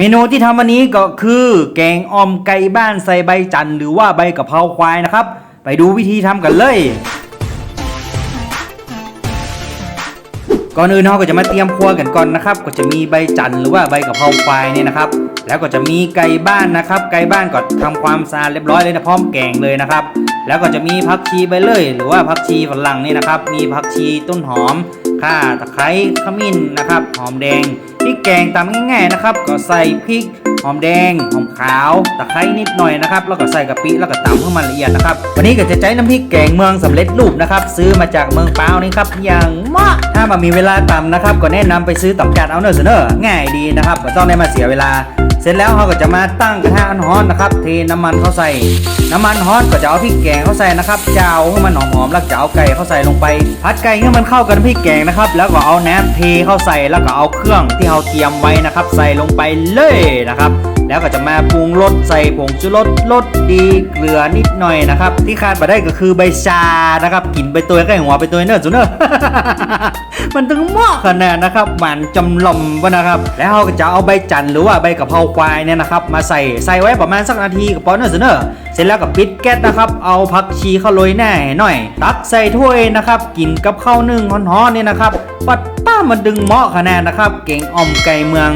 เมนูที่ทำวันนี้ก็คือแกงอ่อมไก่บ้านใส่ใบจันทร์หรือว่าใบกะเพราควายนะครับ ไปดูวิธีทำกันเลย ก่อนอื่นเราก็จะมาเตรียมครัวกันก่อนนะครับ ก็จะมีใบจันทร์หรือว่าใบกะเพราควายเนี่ยนะครับ แล้วก็จะมีไก่บ้านนะครับ ไก่บ้านก็ทำความสะอาดเรียบร้อยเลยนะพร้อมแกงเลยนะครับ แล้วก็จะมีผักชีใบเลย หรือว่าผักชีฝรั่งนี่นะครับ มีผักชีต้นหอม ข่าตะไคร้ขมิ้นนะครับ หอมแดงพริกแกงตามง่ายๆนะครับ ก็ใส่พริกหอมแดงหอมขาวตะไคร้นิดหน่อยนะครับแล้วก็ใส่กะปิแล้วก็ตำให้มันละเอียดนะครับ วันนี้ก็จะใช้น้ำพริกแกงเมืองสำเร็จรูปนะครับ ซื้อมาจากเมืองเปาวนี่ครับอย่างมาะถ้ามามีเวลาตำนะครับ ก็แนะนำไปซื้อตำกาดเอาเนอร์เสนอง่ายดีนะครับไม่ต้องได้มาเสียเวลา เสร็จแล้วเราก็จะมาตั้งกระทะร้อนนะครับเทน้ำมันเข้าใส่ น้ำมันร้อนก็จะเอาพริกแกงเข้าใส่นะครับเจ้าให้มันหอมๆแล้วจะเอาไก่เข้าใส่ลงไปผัดไก่ให้มันเข้ากันพริกแกงนะครับ แล้วก็เอาแหนมเทเข้าใส่แล้วก็เอาเครื่องที่เราเตรียมไว้นะครับ ใส่ลงไปเลยนะครับ แล้วก็จะมาปรุงรสใส่ผงชูรสรสดีเกลือนิดหน่อยนะครับ ที่ขาดไปได้ก็คือใบชานะครับกินไปตัวใกล้หัวไปตัวเนอร์จูเนอร์มันถึงเหมาะขนาดนะครับหวานจำลอมวะนะครับ แล้วเราก็จะเอาใบจันทร์หรือว่าใบกะเพราควายเนี่ยนะครับ มาใส่ใส่ไว้ประมาณสักนาทีกับปอนเนอร์จูเนอร์เสร็จแล้วก็ปิดแก๊สนะครับ เอาผักชีเข้าโรยหน้าหน่อย ตักใส่ถ้วยนะครับ กินกับข้าวนึ่งฮ้อนๆเนี่ยนะครับ ปัดป้ามาดึงเหมาะแนนนะครับ เก่งอ่อมไก่เมือง